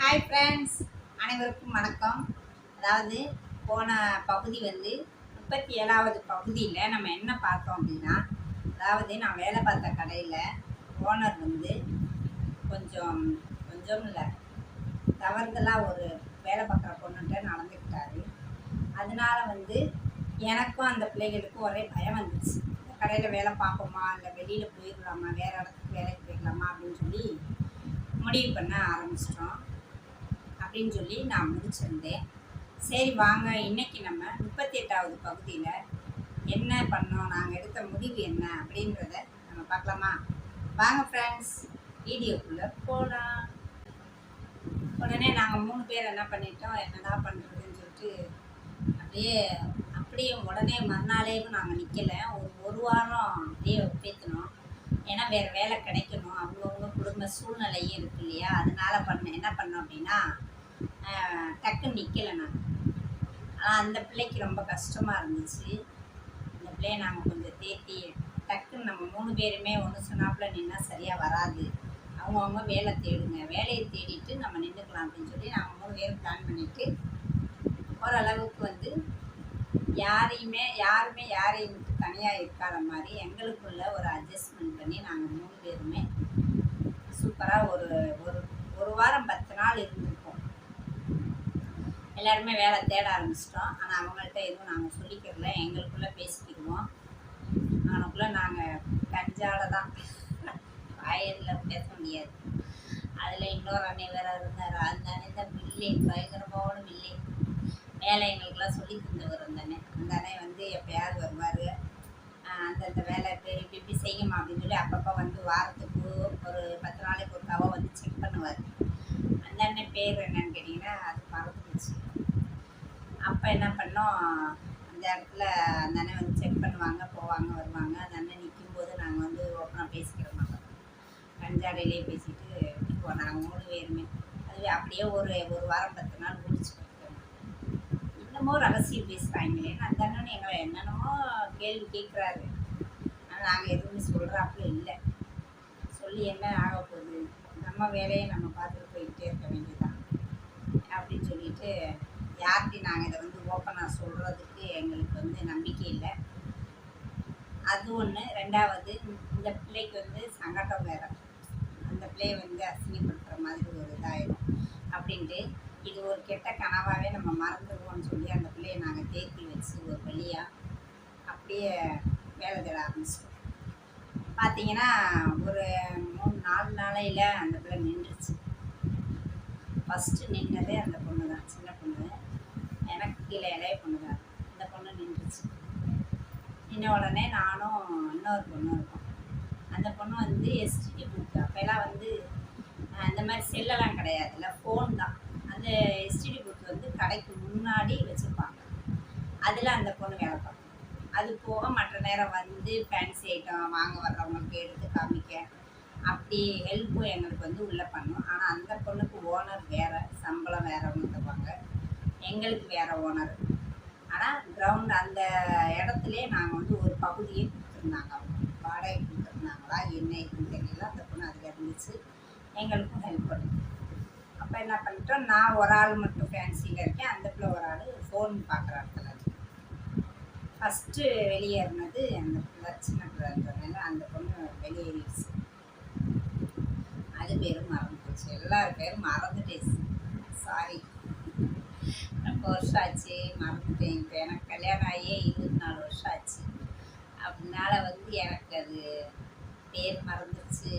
Hi friends அனைவருக்கும் வணக்கம். அதாவது போன பகுதி வந்து முப்பத்தி ஏழாவது பகுதியில் நம்ம என்ன பார்த்தோம் அப்படின்னா அதாவது நான் வேலை பார்த்த கடையில் ஓனர் வந்து கொஞ்சம் கொஞ்சம் இல்லை தவறுதலாக ஒரு வேலை பார்க்குற பொண்ணுகிட்ட நடந்துக்கிட்டாரு. அதனால வந்து எனக்கும் அந்த பிள்ளைகளுக்கும் ஒரே பயம் வந்துச்சு. இந்த கடையில் வேலை பார்ப்போமா? இல்லை வெளியில் போயிடலாமா? வேறு இடத்துக்கு வேலைக்கு போயிடலாமா? அப்படின்னு சொல்லி முடிவு பண்ண ஆரம்பிச்சிட்டோம். அப்படின்னு சொல்லி நான் முடிச்சிருந்தேன். சரி வாங்க. இன்னைக்கு நம்ம முப்பத்தி எட்டாவது பகுதியில் என்ன பண்ணோம்? நாங்கள் எடுத்த முடிவு என்ன? அப்படின்றத நம்ம பார்க்கலாமா? வாங்க ஃப்ரெண்ட்ஸ் வீடியோக்குள்ளே போகலாம் உடனே நாங்கள் மூணு பேர் என்ன பண்ணிட்டோம்? என்னடா பண்ணுறதுன்னு சொல்லிட்டு அப்படியே அப்படியே உடனே மறுநாளேவும் நாங்கள் நிற்கலை ஒரு ஒரு வாரம் அப்படியே பேத்தினோம். ஏன்னா வேறு வேலை கிடைக்கணும். அவங்கவுங்க குடும்ப சூழ்நிலையும் இருக்கு இல்லையா? அதனால பண்ண என்ன பண்ணோம் அப்படின்னா டக்கு டக்குன்னு நிற்கலை நாங்கள் ஆனால் அந்த பிள்ளைக்கு ரொம்ப கஷ்டமாக இருந்துச்சு. அந்த பிள்ளையை நாங்கள் கொஞ்சம் தேத்தி டக்குன்னு நம்ம மூணு பேருமே ஒன்று சொன்னாப்புல நின்னா சரியாக வராது. அவங்கவுங்க வேலை தேடுங்க. வேலையை தேடிட்டு நம்ம நின்றுக்கலாம் அப்படின்னு சொல்லி நாங்கள் மூணு பேரும் பிளான் பண்ணிவிட்டு ஓரளவுக்கு வந்து யாரையுமே யாருமே யாரையும் விட்டு தனியாக இருக்காத மாதிரி எங்களுக்குள்ள ஒரு அட்ஜஸ்ட்மெண்ட் பண்ணி நாங்கள் மூணு பேருமே சூப்பராக ஒரு ஒரு ஒரு வாரம் பத்து நாள் இருந்து எல்லாருமே வேலை தேட ஆரம்பிச்சிட்டோம். ஆனால் அவங்கள்ட்ட எதுவும் நாங்கள் சொல்லிக்கிறல எங்களுக்குள்ளே பேசிக்கிடுவோம். அவனுக்குள்ளே நாங்கள் கஞ்சால தான். வாயில் பேச முடியாது. அதில் இன்னொரு அண்ணே வேற இருந்தார். அந்த அண்ணன் தான் வில்லே பயங்கரமான வில்லே வேலை எங்களுக்கெல்லாம் சொல்லி தந்தவர் அந்த அண்ணன். அந்த அண்ணன் வந்து எப்பயாவது வருவார். அந்தந்த வேலை இப்படி இப்படி இப்படி செய்யுமா அப்படின்னு சொல்லி அப்பப்போ வந்து வாரத்துக்கு ஒரு பத்து நாளைக்கு ஒரு ஒருக்காவோ வந்து செக் பண்ணுவார். அந்த அண்ணன் பேர் என்னன்னு கேட்டிங்கன்னா அது மறந்து என்ன பண்ணோம்? அந்த இடத்துல அந்த அண்ணன் வந்து செக் பண்ணுவாங்க போவாங்க வருவாங்க. அந்த அண்ணன் நிற்கும்போது நாங்கள் வந்து ஓப்பனாக பேசிக்கிற மாட்டோம் கஞ்சாடையிலே பேசிட்டு விட்டுருவோம் நாங்கள் மூணு பேருமே. அதுவே அப்படியே ஒரு ஒரு வாரம் பத்து நாள் முடிச்சு என்னமோ ரகசியம் பேசுகிறாங்களே அந்த அண்ணன் எங்களை என்னென்னமோ கேள்வி கேட்குறாரு. ஆனால் நாங்கள் எதுவுமே சொல்கிறாப்புல இல்லை. சொல்லி என்ன ஆக போகுது? நம்ம வேலையை நம்ம பார்த்துட்டு போயிட்டே இருக்க வேண்டியதான் அப்படின்னு சொல்லிட்டு யார்கிட்டையும் நாங்கள் இதை வந்து ஓப்பனாக சொல்கிறதுக்கு எங்களுக்கு வந்து நம்பிக்கை இல்லை. அது ஒன்று ரெண்டாவது இந்த பிள்ளைக்கு வந்து சங்கடம் வேறு. அந்த பிள்ளையை வந்து அசிங்கப்படுத்துகிற மாதிரி ஒரு இதாயிடும் அப்படின்ட்டு இது ஒரு கெட்ட கனவாகவே நம்ம மறந்துடுவோம்னு சொல்லி அந்த பிள்ளையை நாங்கள் தேக்கி வச்சு ஒரு வழியாக அப்படியே வேலை தேட ஆரம்பிச்சிட்டோம். பார்த்தீங்கன்னா ஒரு மூணு நாலு நாளையில் அந்த பிள்ளை நின்றுச்சு. ஃபஸ்ட்டு நின்னதே அந்த பொண்ணு தான் சின்ன எனக்கு கீழே இலைய பொண்ணு இந்த பொண்ணு நின்றுச்சு. நின்ன உடனே நானும் இன்னொரு பொண்ணு இருக்கோம். அந்த பொண்ணு வந்து எஸ்டிடி புக் அப்போல்லாம் வந்து அந்த மாதிரி செல்லெல்லாம் கிடையாதுல்ல ஃபோன் தான். அந்த எஸ்டிடி புக் வந்து கடைக்கு முன்னாடி வச்சுருப்பாங்க. அதில் அந்த பொண்ணு வேலை பார்க்கும். அது போக மற்ற நேரம் வந்து ஃபேன்சி ஐட்டம் வாங்க வர்றவங்களுக்கு எடுத்து காமிக்க. அப்படி ஹெல்ப்பும் எங்களுக்கு வந்து உள்ளே பண்ணும். ஆனால் அந்த பொண்ணுக்கு ஓனர் வேறு சம்பளம் வேறவங்க தருவாங்க. எங்களுக்கு வேறு ஓனர் ஆனால் கிரவுண்ட் அந்த இடத்துலே நாங்கள் வந்து ஒரு பகுதியை கொடுத்துருந்தாங்க. வாடகை கொடுத்துருந்தாங்களா என்ன இதுன்னு தெரியல. அந்த பொண்ணு அதில் இருந்துச்சு. எங்களுக்கும் ஹெல்ப் பண்ணும் அப்போ என்ன பண்ணிட்டோம் நான் ஒரு ஆள் மட்டும் ஃபேன்சியில் இருக்கேன். அந்த பிள்ளை ஒரு ஆள் ஃபோன் பார்க்குற இடத்துல இருக்கு. ஃபஸ்ட்டு வெளியேறினது அந்த பிள்ளை சின்ன பிள்ளைன்றதுனால அந்த பொண்ணு வெளியேறிடுச்சு அது பேரும் மறந்து போச்சு எல்லார் பேரும் மறந்துட்டேச்சு சாரி ரொம்ப வருஷம் ஆச்சு மறந்துட்டேன் இப்போ எனக்கு கல்யாணம் ஆகியே இருபத்தி நாலு வருஷம் ஆச்சு அதனால வந்து எனக்கு அது பேர் மறந்துருச்சு.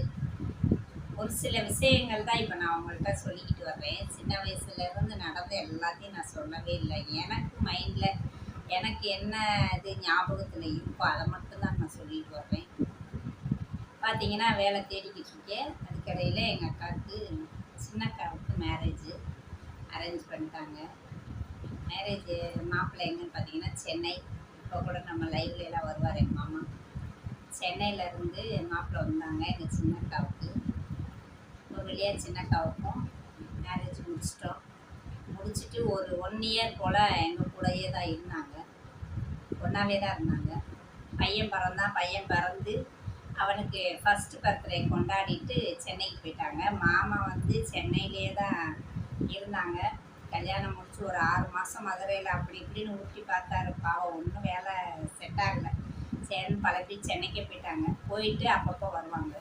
ஒரு சில விஷயங்கள் தான் இப்போ நான் அவங்கள்ட்ட சொல்லிக்கிட்டு வர்றேன். சின்ன வயசுலேருந்து நடந்த எல்லாத்தையும் நான் சொல்லவே இல்லை. எனக்கு மைண்டில் எனக்கு என்ன இது ஞாபகத்தில் இருக்கோ அதை மட்டும்தான் நான் சொல்லிட்டு வர்றேன். பார்த்தீங்கன்னா வேலை தேடிக்கிட்டு இருக்கேன். அதுக்கடையில் எங்கள் அக்காவுக்கு சின்ன அக்காவுக்கு மேரேஜ் அரேஞ்ச் பண்ணிட்டாங்க. மேரேஜ் மாப்பிள்ளை எங்கன்னு பார்த்தீங்கன்னா சென்னை. இப்போ கூட நம்ம லைவ்ல எல்லாம் வருவார் எங்கள் மாமா. சென்னையில இருந்து மாப்பிள்ளை வந்தாங்க எங்கள் சின்ன அக்காவுக்கு. ஒரு வழியாக சின்ன அக்காவுக்கும் மேரேஜ் முடிச்சிட்டோம். முடிச்சுட்டு ஒரு ஒன் இயர் போல் எங்கள் கூடயே தான் இருந்தாங்க. ஒன்றாவே தான் இருந்தாங்க. பையன் பிறந்தான் பையன் பிறந்து அவனுக்கு ஃபஸ்ட்டு பர்த்டே கொண்டாடிட்டு சென்னைக்கு போயிட்டாங்க. மாமா வந்து சென்னையிலே தான் இருந்தாங்க. கல்யாணம் முடிச்சு ஒரு ஆறு மாதம் மதுரையில் அப்படி இப்படின்னு ஊட்டி பார்த்தாரு. பாவம் ஒன்றும் வேலை செட் ஆகலை. சரின்னு பழப்பி சென்னைக்கு சென்னைக்கே போயிட்டாங்க. போயிட்டு அப்பப்போ வருவாங்க.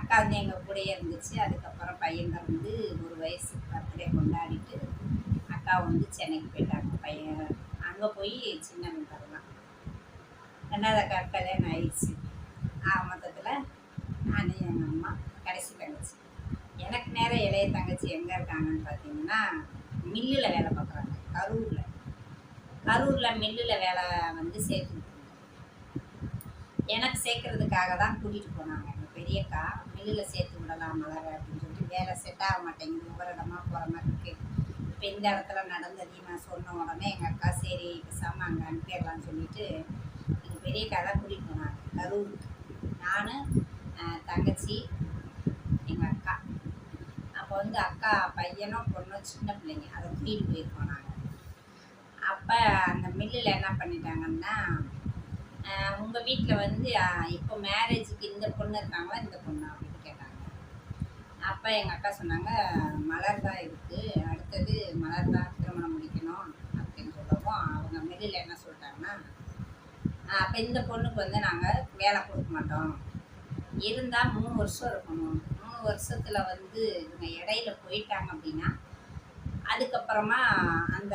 அக்கா வந்து எங்கள் கூடயே இருந்துச்சு. அதுக்கப்புறம் பையன் வந்து ஒரு வயசு பர்த்டே கொண்டாடிட்டு அக்கா வந்து சென்னைக்கு போயிட்டாங்க. பையன் அங்கே போய் சின்ன வரலாம் ரெண்டாவது அக்கா கல்யாணம் ஆயிடுச்சு. ஆ மொத்தத்தில் நான் எங்கள் அம்மா கடைசி தங்கச்சி. எனக்கு நேரம் இளைய தங்கச்சி எங்கே இருக்காங்கன்னு பார்த்தீங்கன்னா மில்லில் வேலை பார்க்குறாங்க கரூரில். கரூரில் மில்லில் வேலை வந்து சேர்த்து எனக்கு சேர்க்கறதுக்காக தான் கூட்டிகிட்டு போனாங்க. எங்கள் பெரியக்கா மில்லில் சேர்த்து விடலாம் மலர் அப்படின்னு சொல்லிட்டு வேலை செட் ஆக மாட்டேங்குது. ஒவ்வொரு இடமா போகிற மாதிரி இருக்குது இப்போ இந்த இடத்துல நடந்ததையும் நான் சொன்ன உடனே எங்கள் அக்கா சரி பேசாமல் அங்கே அனுப்பிடலாம்னு சொல்லிட்டு எங்கள் பெரியக்கா தான் கூட்டிகிட்டு போனாங்க. கரூருக்கு. நான் தங்கச்சி அப்போ வந்து அக்கா பையனும் பொண்ணும் சின்ன பிள்ளைங்க அதை தூக்கிட்டு போயிருக்கோம் நாங்கள் அப்போ அந்த மில்லில் என்ன பண்ணிட்டாங்கன்னா உங்கள் வீட்டில் வந்து இப்போ மேரேஜுக்கு இந்த பொண்ணு இருக்காங்களா இந்த பொண்ணு அப்படின்னு கேட்டாங்க. அப்போ எங்கள் அக்கா சொன்னாங்க மலர் தான் இருக்குது அடுத்தது மலர் தான் திருமணம் முடிக்கணும் அப்படின்னு சொல்லவும் அவங்க மில்லில் என்ன சொல்லிட்டாங்கன்னா அப்போ இந்த பொண்ணுக்கு வந்து நாங்கள் வேலை கொடுக்க மாட்டோம். இருந்தால் மூணு வருஷம் இருக்கணும். மூணு வருஷத்தில் வந்து இவங்க இடையில போயிட்டாங்க அப்படின்னா அதுக்கப்புறமா அந்த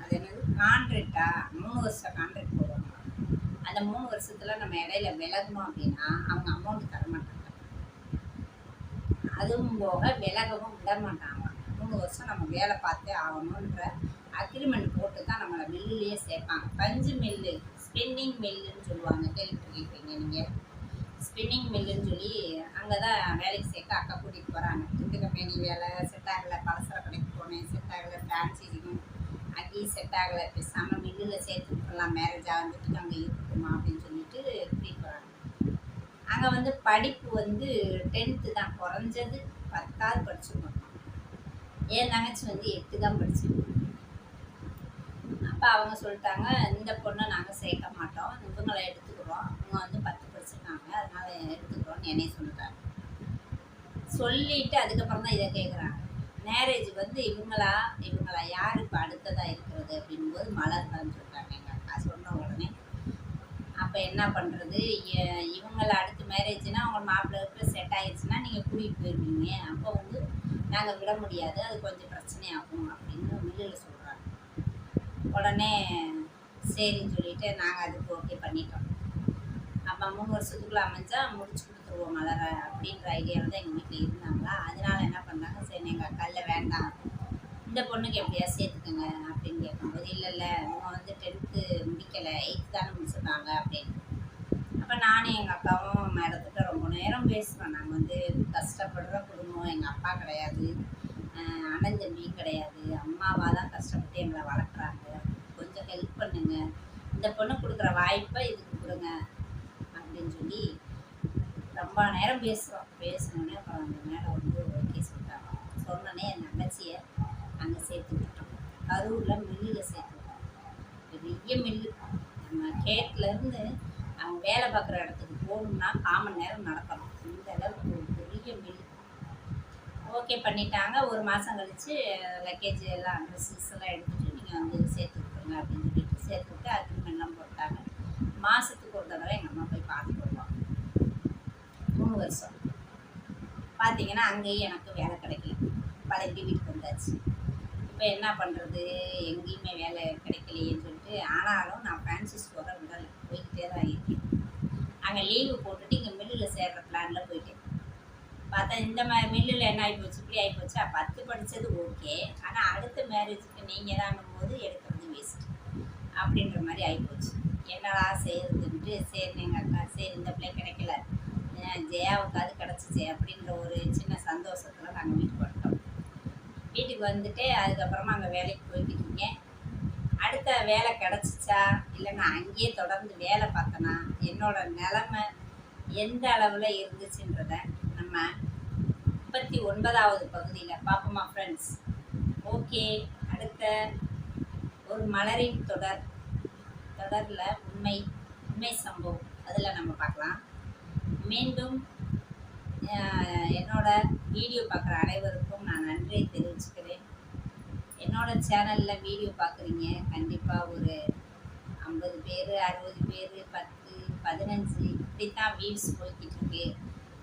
அது என்னது? கான்ட்ராக்டா மூணு வருஷம் கான்ட்ராக்ட் போடுவாங்க. அந்த மூணு வருஷத்தில் நம்ம இடையில விலகணும் அப்படின்னா அவங்க அமௌண்ட் தர மாட்டாங்க அதுவும் போக விலகவும் விட மாட்டாங்க மூணு வருஷம் நம்ம வேலை பார்த்தே ஆகணுன்ற அக்ரிமெண்ட் போட்டு தான் நம்மளை மில்லுலேயே சேர்ப்பாங்க. பஞ்சு மில்லு ஸ்பின்னிங் மில்லுன்னு சொல்லுவாங்க கேள்விப்பட்டிருக்கீங்க நீங்கள் ஸ்பின்னிங் மில்லுன்னு சொல்லி அங்கே தான் வேலைக்கு சேர்க்க அக்கா கூட்டிகிட்டு போகிறாங்க இந்த கம்பெனி வேலை செட் ஆகலை பலசர கடைக்கு போனேன் செட் ஆகலை டான்ஸிங் அங்கேயும் செட் ஆகலை. பேசாமல் மில்லில் சேர்த்து விட்டுலாம் மேரேஜ் ஆகிட்டு அங்கே இருக்குமா அப்படின்னு சொல்லிட்டு கூட்டிகிட்டு போகிறாங்க அங்கே வந்து படிப்பு வந்து டென்த்து தான் குறைஞ்சது பத்தாவது படிச்சிருக்கோம் என் தங்கச்சி வந்து எட்டு தான் படிச்சிருக்கோம் அப்போ அவங்க சொல்லிட்டாங்க இந்த பொண்ணை நாங்கள் சேர்க்க மாட்டோம் இவங்களை எடுத்துக்கிறோம் அவங்க வந்து பத்து படிச்சிருக்காங்க அதனால எடுத்துக்கிறோன்னு என்னைய சொல்லிட்டாங்க சொல்லிட்டு அதுக்கப்புறம் தான் இதை கேட்குறாங்க மேரேஜ் வந்து இவங்களா? இவங்களா? யார் இப்போ அடுத்ததாக இருக்கிறது அப்படின்போது மலர் தான் சொல்லிட்டாங்க எங்கள் அக்கா சொன்ன உடனே. அப்போ என்ன பண்ணுறது இவங்கள அடுத்து மேரேஜ்னா அவங்க மாப்பிள்ளை செட் ஆகிடுச்சுன்னா நீங்கள் கூட்டிகிட்டு போயிருவீங்க. அப்போ வந்து நாங்கள் விட முடியாது. அது கொஞ்சம் பிரச்சனையாகும் அப்படின்னு மில்லில் சொல்கிறாங்க உடனே சரின்னு சொல்லிட்டு நாங்கள் அதுக்கு ஓகே பண்ணிட்டோம். மூணு வருஷத்துக்குள்ளே அமைஞ்சா முடிச்சு கொடுத்துருவோம் மலரை அப்படின்ற ஐடியாவில் தான் எங்கள் வீட்டில் இருந்தாங்களா. அதனால என்ன பண்ணாங்க சரி எங்கள் அக்கால வேண்டாம். இந்த பொண்ணுக்கு எப்படியா சேர்த்துக்கோங்க அப்படின்னு கேட்கும்போது இல்லை இல்லை இவங்க வந்து டென்த்து முடிக்கலை எயித்து தானே முடிச்சிருக்காங்க அப்படின்னு. அப்போ நானும் எங்கள் அக்காவும் மேடத்திட்ட ரொம்ப நேரம் பேசுகிறோம் நாங்கள் வந்து கஷ்டப்படுற குடும்பம் எங்கள் அப்பா கிடையாது. அண்ணன் தம்பியும் கிடையாது. அம்மாவாக தான் கஷ்டப்பட்டு எங்களை வளர்க்குறாங்க. கொஞ்சம் ஹெல்ப் பண்ணுங்க. இந்த பொண்ணு கொடுக்குற வாய்ப்பை இதுக்கு கொடுங்க. அப்படின்னு சொல்லி ரொம்ப நேரம் பேசுகிறோம் பேசினோடனே அப்புறம் அந்த மேடம் வந்து ஓகே சொல்லிட்டாங்க சொன்னோடனே என் தங்கச்சியை அங்கே சேர்த்து விட்டோம். கரூரில் மில்லில் சேர்த்து விட்டோம். பெரிய மில்லு. நம்ம கேட்லேருந்து அவங்க வேலை பார்க்குற இடத்துக்கு போகணும்னா காமன் நேரம் நடக்கணும். இந்த அளவுக்கு ஒரு பெரிய மில்லு. ஓகே பண்ணிட்டாங்க. ஒரு மாதம் கழித்து லக்கேஜ் எல்லாம் ட்ரெஸ்ஸஸ் எல்லாம் எடுத்துகிட்டு நீங்கள் வந்து சேர்த்து விட்ருங்க அப்படின்னு சொல்லிட்டு சேர்த்து விட்டு அக்ரிமெண்ட்லாம் போட்டாங்க. மாதத்துக்கு ஒரு தடவை எங்கள் அம்மா போய் பார்த்துட்டு வருவாங்க மூணு வருஷம். பார்த்தீங்கன்னா அங்கேயும் எனக்கு வேலை கிடைக்கல. பழைய வீட்டுக்கு வந்தாச்சு. இப்போ என்ன பண்ணுறது எங்கேயுமே வேலை கிடைக்கலையேன்னு சொல்லிட்டு ஆனாலும் நான் ஃப்ரான்சிஸ் போகிற விடலை போய்கிட்டே தான் இருக்கேன். அங்கே லீவு போட்டுட்டு இங்கே மில்லில் சேர்ற பிளானில் போயிட்டேன். பார்த்தா இந்த மாதிரி மில்லில் என்ன ஆகிப்போச்சு இப்படி ஆகிப்போச்சு பத்து படித்தது ஓகே ஆனால் அடுத்த மேரேஜுக்கு நீங்கள் தான் போது எடுக்கிறது வேஸ்ட்டு அப்படின்ற மாதிரி ஆகிப்போச்சு என்னடா செய்யறதுன்ட்டு சரி எங்கள் அக்கா சரி இந்த பிள்ளை கிடைக்கல. ஜெயாவுக்காவது கிடச்சிச்சு அப்படின்ற ஒரு சின்ன சந்தோஷத்தில் நாங்கள் வீட்டுக்கு வந்துட்டோம். வீட்டுக்கு வந்துட்டு அதுக்கப்புறமா அங்கே வேலைக்கு போய்கிட்டு அடுத்த வேலை கிடச்சிச்சா? இல்லை நான் அங்கேயே தொடர்ந்து வேலை பார்த்தேன்னா என்னோட நிலமை எந்த அளவில் இருந்துச்சுன்றத நம்ம முப்பத்தி ஒன்பதாவது பகுதியில் பார்ப்போமா ஃப்ரெண்ட்ஸ் ஓகே அடுத்த ஒரு மலரின் தொடர் தொடரில் உண்மை உண்மை சம்பவம். அதில் நம்ம பார்க்கலாம். மீண்டும் என்னோட வீடியோ பார்க்குற அனைவருக்கும் நான் நன்றியை தெரிவிச்சுக்கிறேன். என்னோட சேனலில் வீடியோ பார்க்குறீங்க கண்டிப்பாக ஒரு ஐம்பது பேர் அறுபது பேர் பத்து பதினஞ்சு இப்படி தான் வியூஸ் போய்கிட்டு இருக்கு.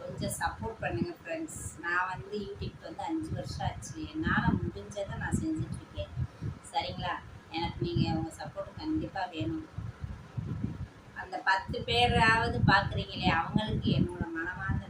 கொஞ்சம் சப்போர்ட் பண்ணுங்கள் ஃப்ரெண்ட்ஸ் நான் வந்து யூடியூப் வந்து அஞ்சு வருஷம் ஆச்சு. என்னால் முடிஞ்சதை நான் செஞ்சிட்ருக்கேன் சரிங்களா? எனக்கு நீங்கள் உங்கள் சப்போர்ட் கண்டிப்பாக வேணும். அந்த பத்து பேராவது பார்க்குறீங்களே அவங்களுக்கு என்னோட மனமார்ந்த